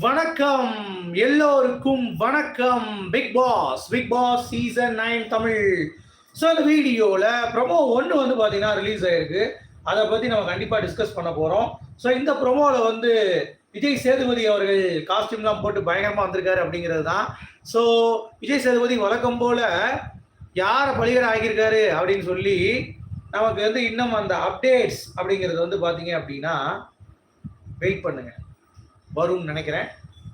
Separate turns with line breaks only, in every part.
வணக்கம். எல்லோருக்கும் வணக்கம். Bigg Boss Bigg Boss season nine Tamil. So இந்த வீடியோவில் ப்ரொமோ ஒன்று வந்து பார்த்தீங்கன்னா ரிலீஸ் ஆயிருக்கு. அதை பற்றி நம்ம கண்டிப்பாக டிஸ்கஸ் பண்ண போகிறோம் ஸோ இந்த ப்ரொமோவில் வந்து விஜய் சேதுபதி அவர்கள் காஸ்டியூம்லாம் போட்டு பயங்கரமாக வந்திருக்காரு அப்படிங்கிறது தான். ஸோ விஜய் சேதுபதி வழக்கம் போல் யாரை பலிகடை ஆகியிருக்காரு அப்படின்னு சொல்லி நமக்கு வந்து இன்னும் அந்த அப்டேட்ஸ் அப்படிங்கிறது வந்து பார்த்தீங்க அப்படின்னா வெயிட் பண்ணுங்கள் வரும்னு நினைக்கிறேன்.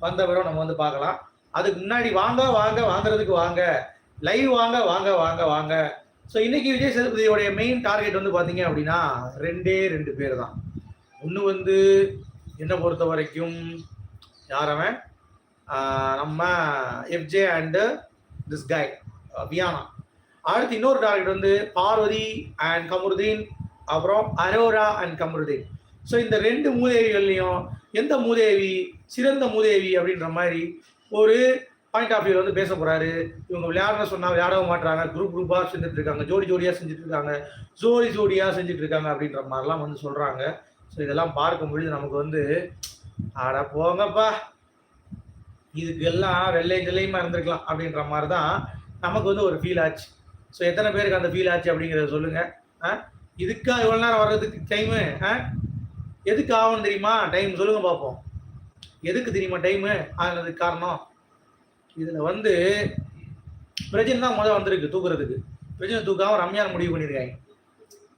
வந்த பிறகு நம்ம வந்து பார்க்கலாம். அதுக்கு முன்னாடி வாங்க வாங்க வாங்குறதுக்கு வாங்க. லைவ் வாங்க வாங்க வாங்க வாங்க. ஸோ இன்னைக்கு விஜய் சேதுபதியோடைய மெயின் டார்கெட் வந்து பார்த்தீங்க அப்படின்னா ரெண்டே ரெண்டு பேர் தான் ஒன்று வந்து என்னை பொறுத்த வரைக்கும் யாரவன் நம்ம FJ and this guy Viana அடுத்து இன்னொரு டார்கெட் வந்து பார்வதி அண்ட் கமருதீன் அப்புறம் அரோரா அண்ட் கமருதீன். ஸோ இந்த ரெண்டு மூதேவிகள்லையும் எந்த மூதேவி சிறந்த மூதேவி அப்படின்ற மாதிரி ஒரு பாயிண்ட் ஆஃப் வியூவில் வந்து பேச போகிறாரு இவங்க விளையாடுற சொன்னால் விளையாடவும் மாட்டாங்க குரூப் குரூப்பாக செஞ்சுட்டு இருக்காங்க. ஜோடி ஜோடியாக செஞ்சுட்டு இருக்காங்க. ஜோடி ஜோடியாக செஞ்சுட்டு இருக்காங்க அப்படின்ற மாதிரிலாம் வந்து சொல்கிறாங்க ஸோ இதெல்லாம் பார்க்கும் பொழுது நமக்கு வந்து ஆட போங்கப்பா. இதுக்கு எல்லாம் வெள்ளை ஜெல்லையுமா இருந்திருக்கலாம் அப்படின்ற மாதிரி தான் நமக்கு வந்து ஒரு ஃபீல் ஆச்சு. ஸோ எத்தனை பேருக்கு அந்த ஃபீல் ஆச்சு அப்படிங்கிறத சொல்லுங்கள் ஆ? இதுக்கா இவ்வளோ நேரம் வர்றதுக்கு டைமு ஆ? எதுக்கு ஆகணும் தெரியுமா? டைம் சொல்லுங்க பார்ப்போம். எதுக்கு தெரியுமா டைமு ஆனதுக்கு காரணம்? இதில் வந்து பிரஜன் தான் முதல் வந்திருக்கு தூக்குறதுக்கு. பிரஜனை தூக்காமல் ரம்யான் முடிவு பண்ணியிருக்காங்க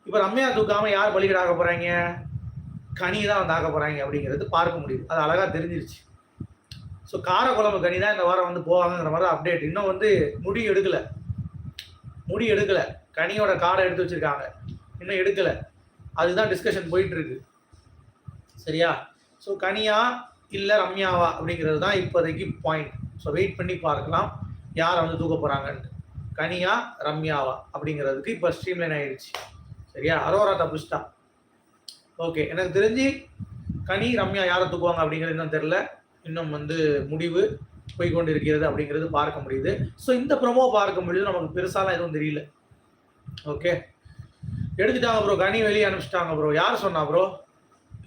இப்போ ரம்யா தூக்காமல் யார் பலிகடாக போகிறாங்க கனி தான் வந்து ஆக போகிறாங்க அப்படிங்கிறது பார்க்க முடியுது. அது அழகாக தெரிஞ்சிருச்சு. ஸோ காரக்குழம்பு கனி தான் இந்த வாரம் வந்து போவாங்கங்கிற மாதிரி அப்டேட் இன்னும் வந்து முடி எடுக்கலை. முடி எடுக்கலை. கனியோட காடை எடுத்து வச்சிருக்காங்க. இன்னும் எடுக்கலை. அதுதான் டிஸ்கஷன் போயிட்டுருக்கு சரியா? ஸோ கனியா இல்லை ரம்யாவா அப்படிங்கிறது தான் இப்போதைக்கு பாயிண்ட் ஸோ வெயிட் பண்ணி பார்க்கலாம். யார் வந்து தூக்க போகிறாங்கன்ட்டு கனியா ரம்யாவா அப்படிங்கிறதுக்கு இப்போ ஸ்ட்ரீம்லைன் ஆயிடுச்சு. சரியா? அரோரா தப்புஸ்டா ஓகே எனக்கு தெரிஞ்சு கனி ரம்யா யாரை தூக்குவாங்க அப்படிங்கிறது இன்னும் தெரில இன்னும் வந்து முடிவு போய்கொண்டு இருக்கிறது அப்படிங்கிறது பார்க்க முடியுது. ஸோ இந்த ப்ரொமோ பார்க்க முடியுது. நமக்கு பெருசாலாம் எதுவும் தெரியல. ஓகே எடுத்துட்டாங்க ப்ரோ கனி வெளியே அனுப்பிச்சிட்டாங்க ப்ரோ யார் சொன்னா ப்ரோ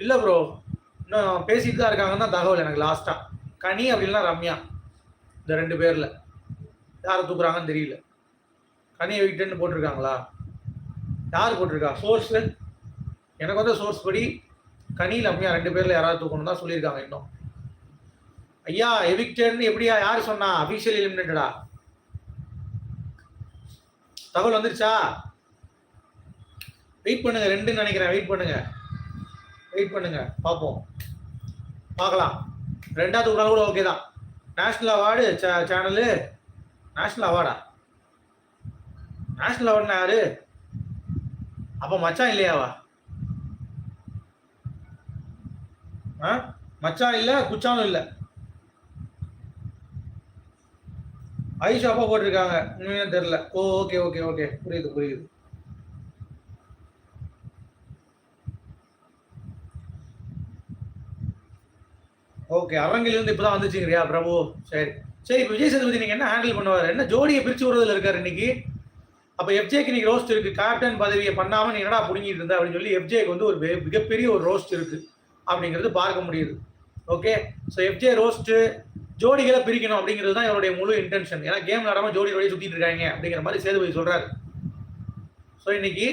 இல்லை ப்ரோ இன்னும் பேசிட்டு தான் இருக்காங்கன்னு தான் தகவல் எனக்கு லாஸ்ட்டாக கனி அப்படின்னா ரம்யா. இந்த ரெண்டு பேரில். யாரை தூக்குறாங்கன்னு தெரியல. கனியை வீட்டுன்னு போட்டிருக்காங்களா? யார் போட்டிருக்கா? சோர்ஸு எனக்கு வந்து சோர்ஸ் படி கனி ரம்யா ரெண்டு பேரில் யாராவது தூக்கணும் தான் சொல்லியிருக்காங்க இன்னும். ஐயா எவிக்டர்னு எப்படியா? யார் சொன்னா? அபிஷியல் எலிமினேட்டடா தகவல் வந்துருச்சா? வெயிட் பண்ணுங்க ரெண்டுன்னு நினைக்கிறேன். வெயிட் பண்ணுங்க. வெயிட் பண்ணுங்க பார்ப்போம். பார்க்கலாம். ரெண்டாவது ஒரு நாள் கூட ஓகே தான். நேஷ்னல் அவார்டு சேனலு நேஷ்னல் அவார்டா நேஷ்னல் அவார்டுனா யாரு? அப்போ மச்சான் இல்லையாவா? ஆ? மச்சான் இல்லை குச்சானும் இல்லை. ஐஷாப்பா போட்டிருக்காங்க. இன்னும் தெரில ஓ ஓகே ஓகே ஓகே புரியுது புரியுது. ஓகே அரங்கிலிருந்து இப்பதான் வந்துச்சுங்கிறியா பிரபு? சரி. சரி இப்போ விஜய் சேதுபதி நீங்கள் என்ன ஹேண்டில் பண்ணுவார்? என்ன ஜோடியை பிரித்து விடுறதுல இருக்கார் இன்னைக்கு? அப்போ எஃப்ஜேக்கு நீங்கள் ரோஸ்ட் இருக்குது கேப்டன் பதவியை பண்ணாமல் நீ என்னடா பிடுங்கிட்டு இருந்த அப்படின்னு சொல்லி எஃப்ஜேக்கு வந்து ஒரு பெ- மிகப்பெரிய ஒரு ரோஸ்ட் இருக்குது அப்படிங்கிறது பார்க்க முடியுது. ஓகே? ஸோ எஃப்ஜே ரோஸ்ட்டு ஜோடிகளை பிரிக்கணும் அப்படிங்கிறது தான் இவருடைய முழு இன்டென்ஷன் ஏன்னா கேம் விளாடாமல் ஜோடி ஜோடி சுற்றிட்டு இருக்காங்க அப்படிங்கிற மாதிரி சேதுபதி சொல்கிறாரு ஸோ இன்னைக்கு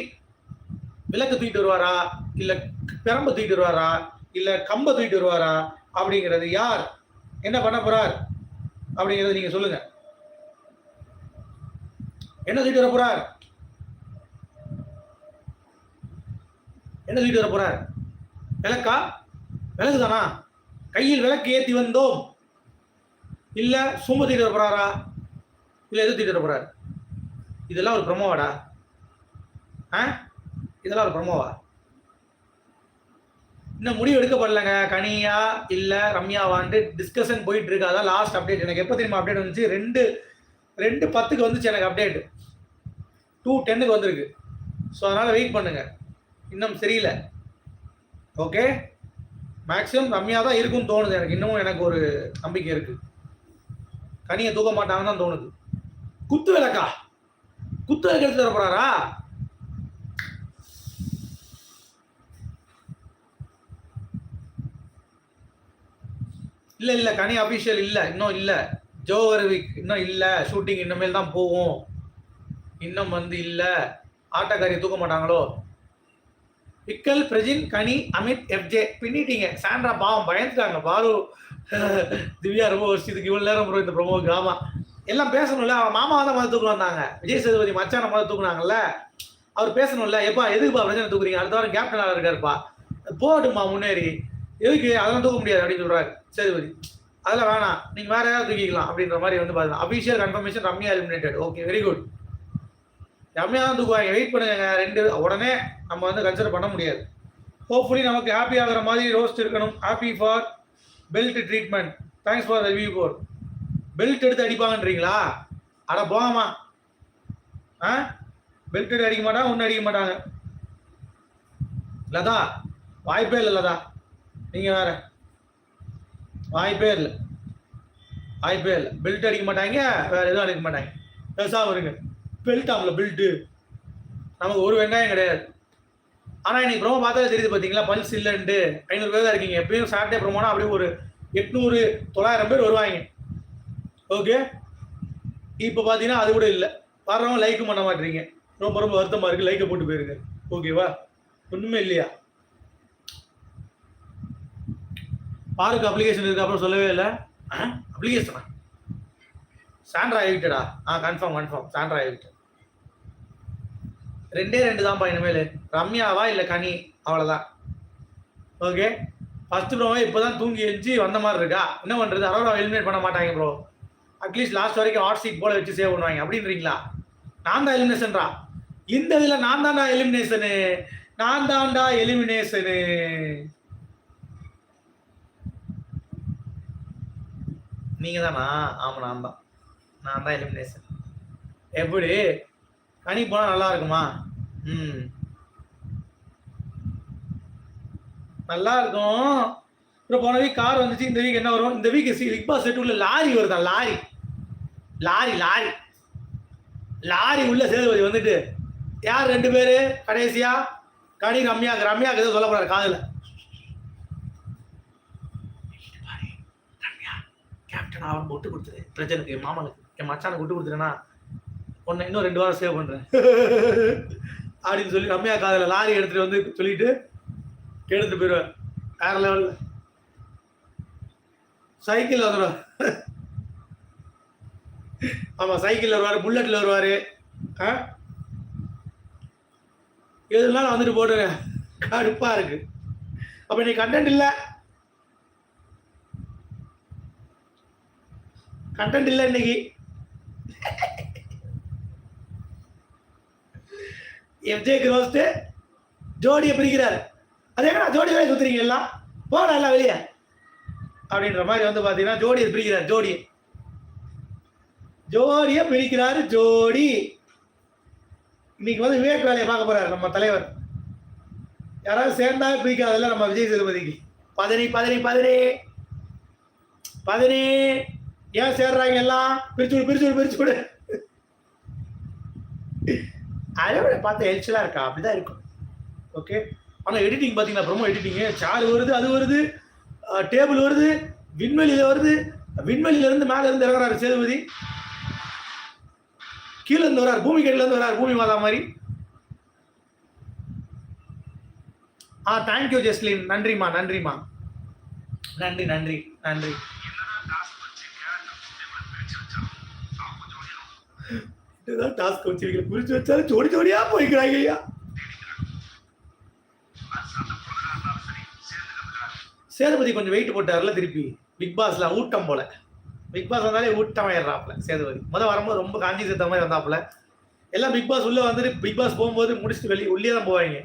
விளக்கு தூக்கிட்டு வருவாரா? இல்லை பெரம்பு தூக்கிட்டு வருவாரா? இல்லை கம்பை தூக்கிட்டு வருவாரா? அப்படிங்கிறது யார்? என்ன பண்ண போறார்? அப்படிங்கிறது நீங்க சொல்லுங்க. என்ன சொல்லிட்டு வர போறார்? என்ன சொல்லிட்டு வர போறார்? விளக்கா? விளக்குதானா கையில் விளக்கு ஏத்தி வந்தோம். இல்ல சும்மா தூக்கிட்டு வர போறாரா? இல்ல எது தூக்கிட்டு வர போறார்? இதெல்லாம் ஒரு பிரமோவாடா ஆ? இதெல்லாம் ஒரு பிரமோவா இன்னும் முடிவு எடுக்கப்படலைங்க. கனியா இல்ல ரம்யாவான்ட்டு டிஸ்கஷன் போயிட்டு இருக்கு. அதான் லாஸ்ட் அப்டேட் எனக்கு எப்போ தெரியுமா அப்டேட் வந்துச்சு? ரெண்டு ரெண்டு பத்துக்கு வந்துச்சு எனக்கு அப்டேட் டூ டென்னுக்கு வந்திருக்கு. ஸோ அதனால வெயிட் பண்ணுங்க. இன்னும் சரியில்லை. ஓகே மேக்ஸிமம் ரம்யா தான் இருக்கும்னு தோணுது. எனக்கு இன்னமும் எனக்கு ஒரு நம்பிக்கை இருக்கு. கனியை தூக்க மாட்டாங்கன்னு தான் தோணுது. குத்து விளக்கா? குத்து விளக்கு எடுத்து தர போறாரா? இல்லை இல்லை கனி அபிஷியல் இல்லை. இன்னும் இல்லை. ஜோவர் வீக் இன்னும் இல்லை. ஷூட்டிங் இன்னமேல் தான் போகும். இன்னும் வந்து இல்லை. ஆட்டக்காரி தூக்க மாட்டாங்களோ? விக்கல் பிரஜின் கனி அமித் எஃப்ஜே பின்னிட்டீங்க. சாண்ட்ரா பாவம் பயந்துட்டாங்க. பாரு திவ்யா ரொம்ப வருஷத்துக்கு இவ்வளோ நேரம் ப்ரோ இந்த ப்ரொமோக்கு ஆமா எல்லாம் பேசணும்ல. அவன் மாமாவை தான் மதம் தூக்கு வந்தாங்க. விஜய் சேதுபதி மச்சான மதம் தூக்குனாங்கல்ல. அவர் பேசணும்ல. எப்பா எதுக்குப்பா பிரச்சனை தூக்குறீங்க? அடுத்த வாரம் கேப்டனாக இருக்காருப்பா. போட்டுமா முன்னேறி. எதுக்கு? அதெல்லாம் தூக்க முடியாது அப்படின்னு சொல்றாரு. சேதுபதி. அதெல்லாம் வேணாம். நீங்க வேற ஏதாவது தூக்கிக்கலாம் அப்படின்ற மாதிரி வந்து பாருங்க official confirmation Ramya eliminated okay very good Ramya தான் தூக்குவாங்க. வெயிட் பண்ணுங்க. ரெண்டு உடனே நம்ம வந்து கன்சிடர் பண்ண முடியாது. ஹோப்ஃபுல்லி நமக்கு ஹாப்பி ஆகிற மாதிரி ரோஸ்ட் இருக்கணும். Happy for belt treatment thanks for review for belt எடுத்து அடிப்பாங்கன்றீங்களா? அட போகாமா ஆ? பெல்ட் எடுத்து அடிக்க மாட்டாங்க ஒன்றும் அடிக்க மாட்டாங்க. லதா வாய்ப்பே இல்லை லதா. நீங்கள் வேற. வாய்ப்பே இல்லை. வாய்ப்பே இல்லை. பெல்ட் அடிக்க மாட்டாங்க வேற எதுவும் அடிக்க மாட்டாங்க. பெருசாக வருங்க. பெல்ட் ஆகல பெல்ட்டு நமக்கு ஒரு வெங்காயம் கிடையாது. ஆனால் இன்னைக்கு ப்ரோமோ பார்த்தாலே தெரியுது பார்த்தீங்களா பல்ஸ் இல்லைன்ட்டு. ஐநூறு பேர் தான் இருக்கீங்க. எப்பயும் சாட்டர்டே ப்ரோமோனா அப்படியே ஒரு எட்நூறு தொள்ளாயிரம் பேர் வருவாங்க. ஓகே இப்போ பார்த்தீங்கன்னா அது கூட இல்லை. வர்றவங்க லைக்கும் பண்ண மாட்டீங்க. ரொம்ப ரொம்ப வருத்தமாக இருக்குது லைக்கை போட்டு போயிருங்க. ஓகேவா ஒன்றுமே இல்லையா? பாருக்கு அப்ளிகேஷன் இருக்கு அப்புறம் சொல்லவே இல்லை. அப்ளிகேஷனா சாண்ட்ரா எவிக்டடா ஆ? கன்ஃபார்ம் கன்ஃபார்ம் சாண்ட்ரா எவிக்டட் ரெண்டே ரெண்டு தான்ப்பா இனிமேல். ரம்யாவா இல்லை கனி? அவ்வளோதான் ஓகே ஃபர்ஸ்ட் ப்ரோவே இப்போ தான் தூங்கி எழுந்து வந்த மாதிரி இருக்கா? என்ன பண்ணுறது அரோரா எலிமினேட் பண்ண மாட்டாங்க ப்ரோ அட்லீஸ்ட் லாஸ்ட் வரைக்கும் ஹாட் சீட் போல வச்சு சேவ் பண்ணுவாங்க. அப்படின்றீங்களா? நான் தான் எலிமினேஷன்ரா இந்த இதில் நான் தான்டா எலிமினேஷனு நான் தான்டா எலிமினேஷனு நீங்கள் தானா ஆமாம் நான் தான். நான் தான் எலிமினேஷன் எப்படி? கனி போனால் நல்லா இருக்குமா? ம். நல்லா இருக்கும். அப்புறம் போன வீக் கார் வந்துச்சு இந்த வீக் என்ன வரும்? இந்த வீக் பிக் பாஸ் உள்ள லாரி வருதான் லாரி. Lorry lorry. லாரி உள்ள சேதுபதி வந்துட்டு யார் ரெண்டு பேரு? கடைசியா? கனி ரம்யாக்கு ரம்யாக்கு எதுவும் சொல்ல போறாரு காதுல ரம்யா கேப்டன் அவன் விட்டு கொடுத்துரு பிரச்சனைக்கு என் மாமனுக்கு. என் மச்சானுக்கு விட்டு கொடுத்துருன்னா உன்னை இன்னும் ரெண்டு வாரம் சேவ் பண்றேன். அப்படின்னு சொல்லி ரம்யா காதுல லாரி எடுத்துட்டு வந்து சொல்லிட்டு எடுத்துட்டு போயிடுவார் வேற லெவலில் சைக்கிள் வந்துடும் ஆமாம் சைக்கிளில் வருவார் புல்லட்டில் வருவார். ஆ? எதுனாலும் வந்துட்டு போடுங்க கடுப்பாக இருக்கு. அப்போ நீ கண்டென்ட் இல்லை? கண்டென்ட் இல்லை இன்னைக்கு. எஃப்ஜே ரோஸ்ட்டு ஜோடியை பிரிக்கிறார். அதே நான் ஜோடி வேலை சுத்துறீங்க எல்லாம்? போடா எல்லாம் வெளியே. அப்படின்ற மாதிரி வந்து பார்த்தீங்கன்னா ஜோடியை பிரிக்கிறார் ஜோடி ஜோடியை பிரிக்கிறார் ஜோடி. இன்னைக்கு வந்து விவேக் வேலையை பார்க்க போறாரு நம்ம தலைவர். யாராவது சேர்ந்தா பிரிக்காதல்ல நம்ம விஜய் சேதுபதிக்கு. பதனி பதனி பதனி பதனி ஏன் சேர்றாங்க எல்லாம்? பிரிச்சு விடு பிரிச்சு விடு பிரிச்சு விடு அதை விட பார்த்து எரிச்சலாக இருக்கா? அப்படிதான் இருக்கும். ஓகே ஆனால் எடிட்டிங் பார்த்தீங்கன்னா ப்ரோமோ எடிட்டிங்கு சார் வருது அது வருது. டேபிள் வருது. விண்வெளியில் வருது. விண்வெளியில இருந்து மேலே இருந்து இறங்குறாரு சேதுபதி. கீழே இருந்து வராரு. பூமி கடையில இருந்து வராரு. பூமி மாதா மாதிரி. ஆ தேங்க்யூ ஜெஸ்லின் நன்றிம்மா நன்றிம்மா. நன்றி நன்றி நன்றி. இதுதான் டாஸ்க் வச்சிருக்கீங்க குறிச்சு வச்சாலும் ஜோடி ஜோடியா போய்க்கிறாங்க ஐயா. சேதுபதி கொஞ்சம் வெயிட் போட்டார்ல திருப்பி. பிக் பாஸ்ல ஊட்டம் போல. பிக் பாஸ் வந்தாலே ஊட்டம் ஆயிடுறாப்ல சேதுபதி. முதல் வரும்போது ரொம்ப காஞ்சி சேர்த்த மாதிரி வந்தாப்புல எல்லாம் பிக் பாஸ் உள்ள வந்துட்டு பிக் பாஸ் போகும்போது முடிச்சுட்டு வெளியே உள்ளே தான் போவாங்க.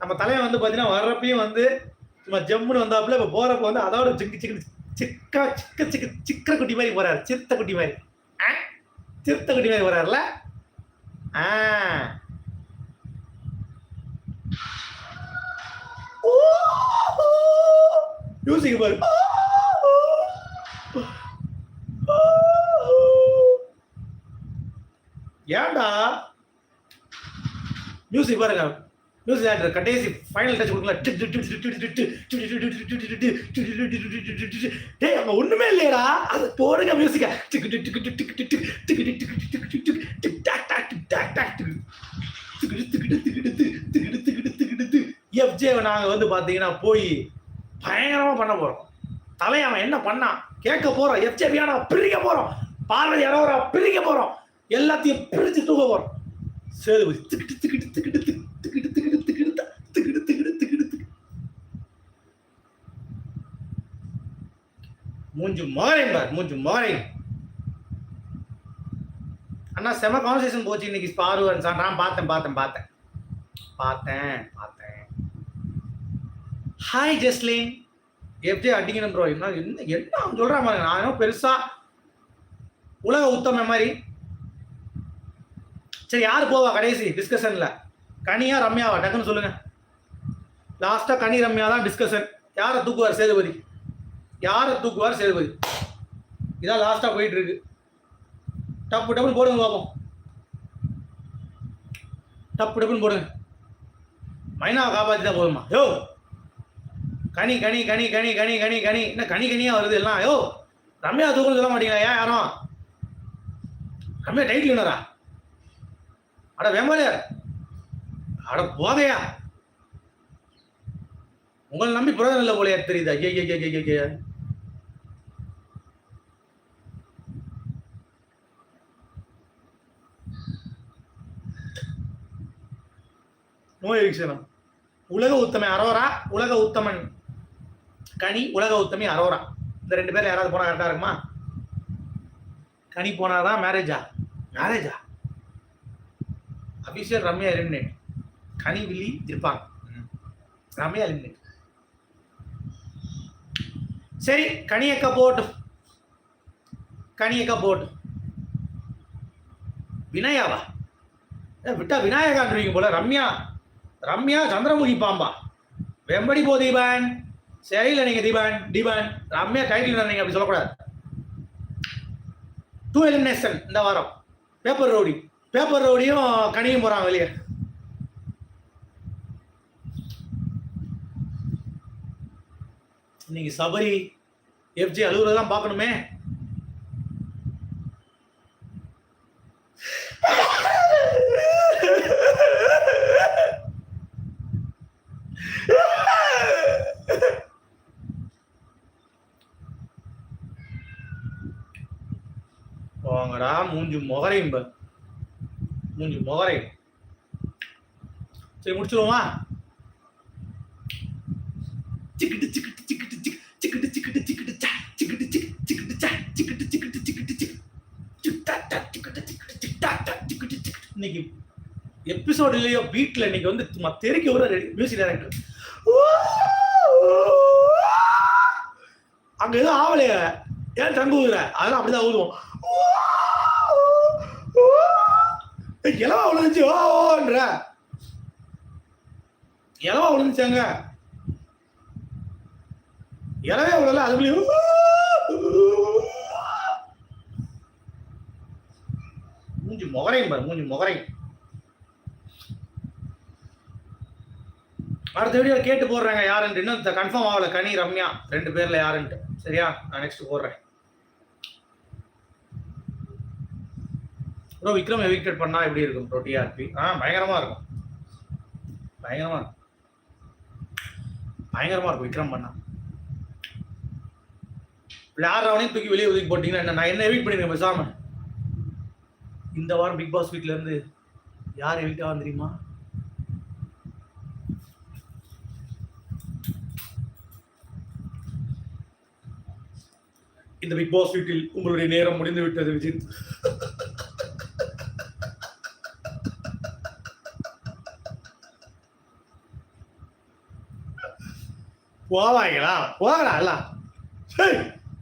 நம்ம தலைவன் வந்து பார்த்தீங்கன்னா வர்றப்பையும் வந்து சும்மா ஜம்முன்னு வந்தாப்புல இப்போ போறப்ப வந்து அதோட சிக்கு சிக்கு சிக்கா சிக்க சிக்க சிக்கர குட்டி மாதிரி போறாரு. சிறுத்த குட்டி மாதிரி. ஆ சிறுத்தை மாதிரி ஆ மியூசிக் பாரு. ஏண்டா மியூசிக் பாருங்க. நியூசிலாண்டர் கடைசி ஃபைனல் டச் கொடுக்கலாம் டேய் அங்கே ஒன்றுமே இல்லையடா அது போடுங்க மியூசிக்கை எஃப்ஜேவை நாங்கள் வந்து பார்த்தீங்கன்னா போய் பயங்கரமாக பண்ண போகிறோம் தலையை அவன் என்ன பண்ணான் கேட்க போகிறோம் எஃப்ஜேவியா நான் பிரிக்க போகிறோம் பார்வதி இறவுறா பிரிக்க போகிறோம் எல்லாத்தையும் பிரித்து தூக்க போகிறோம் சேதுபதி திக்கிட்டு திக்கிட்டு திக்கிட்டு மூஞ்சு மகரையும் பார் மூஞ்சு மகரையும் அண்ணா செம கான்வர்சேஷன் போச்சு இன்னைக்கு பார்வன் சார். நான் பார்த்தேன் பார்த்தேன் பார்த்தேன். பார்த்தேன் பார்த்தேன். ஹாய் ஜஸ்லின் எப்படி அடிக்கணும் ப்ரோ என்ன என்ன என்ன அவன் சொல்றான் பாருங்க நான் என்ன பெருசா உலக உத்தம மாதிரி. சரி யார் போவா கடைசி டிஸ்கஷனில் கனியா ரம்யாவா? டக்குன்னு சொல்லுங்க. லாஸ்ட்டாக கனி ரம்யா தான் டிஸ்கஷன் யாரை தூக்குவார் சேதுபதி? யாரை தூக்குவார் சேதுபதி? இதான் லாஸ்ட்டாக போயிட்டு இருக்கு டப்பு டப்புன்னு போடுங்க பார்ப்போம் டப்பு டப்புன்னு போடுங்க. மைனாவை காப்பாற்றி தான் போதுமா? யோ! கனி கனி கனி கனி கனி கனி கனி. என்ன கனி கனியா வருது எல்லாம்? யோ! ரம்யா தூக்குன்னு சொல்ல மாட்டீங்களா? ஏன் யாரும்? ரம்யா டைட்டில் வினரா அட வேமாலியார் அட போகையா உங்களை நம்பி புரோஜனம் இல்லை போலையா தெரியுதா? ஐயா ஐயா ஐயா ஐயா நோய் வீக்ஷணம் உலக உத்தமை அரோரா உலக உத்தமன். கனி உலக உத்தமி அரோரா. இந்த ரெண்டு பேர்ல யாராவது போனா கரெக்டா இருக்குமா? கனி போனாதான் மேரேஜா மேரேஜா அபிஷியல் ரம்யா எலிமினேட் கனி வில்லி இருப்பாங்க. ரம்யா எலிமினேட் சரி கனியக்க போட்டு. கனியக்க போட்டு. வினயாவா விட்டா விநாயகான்றீங்க போல ரம்யா. ரம்யா சந்திரமுகி பாம்பா. வெம்படி போ தீபன். சரியில்லை நீங்க தீபன். தீபன் ரம்யா டைட்டில் நீங்க அப்படி சொல்லக்கூடாது. டூ எலிமினேஷன் இந்த வாரம். பேப்பர் ரோடி பேப்பர் ரவுடியும் கனியும் போறான் வெளியே. இன்னைக்கு சபரி எஃப்ஜி அலுவலகம் பார்க்கணுமே. வாங்கடா மூஞ்சி முகரையும் பார். மூஞ்சி முகரையும் சரி முடிச்சிருவோமா சிக்கிட்டு சிக்கிட்டு சிக்கிட்டு சிக்கு சிக்கிட்டு சிக்கிட்டு சிக்கிட்டு சா சிக்கிட்டு சிக்கு சிக்கிட்டு சா சிக்கிட்டு சிக்கிட்டு சிக்கிட்டு சிக் டா சிக்கிட்டு சிக்கிட்டு சிக் டா சிக்கிட்டு சிக்கிட்டு இன்னைக்கு இல்லையோ வீட்டில் இன்னைக்கு வந்து சும்மா தெறிக்க ஒரு மியூசிக் டைரக்டர் அங்க எதுவும் ஆகலையே ஏன் தங்கு ஊதுற? அதெல்லாம் அப்படிதான் ஊதுவோம். இலவா விழுந்துச்சு ஓ ஓன்ற இலவா விழுந்துச்சாங்க இலவே விழல அதுக்குள்ளேயும் மூஞ்சி முகரையும் பாரு மூஞ்சி முகரையும். அடுத்த வீடியோ கேட்டு போடுறேங்க யாருன்ட்டு. இன்னும் கன்ஃபார்ம் ஆகல. கனி ரம்யா ரெண்டு பேர்ல யாருன்ட்டு. சரியா? நான் நெக்ஸ்ட் போடுறேன். ப்ரோ விக்ரம் எவிக்டட் பண்ணா எப்படி இருக்கும் ப்ரோ டிஆர்பி ஆ பயங்கரமா இருக்கும். பயங்கரமா இருக்கும். பயங்கரமா இருக்கும் விக்ரம் பண்ணா. யாராவனையும் தூக்கி வெளியே ஒதுக்கி போட்டீங்கன்னா என்ன? நான் என்ன எவிட் பண்ணிருக்கேன் பேசாம? இந்த வாரம் பிக் பாஸ் வீட்ல இருந்து யார் எவிக்ட் ஆகும் தெரியுமா? இந்த பிக் பாஸ் வீட்டில் உங்களுடைய நேரம் முடிந்து விட்டது விஜித். போவாங்களா? போகலாம் எல்லாம்? சரி.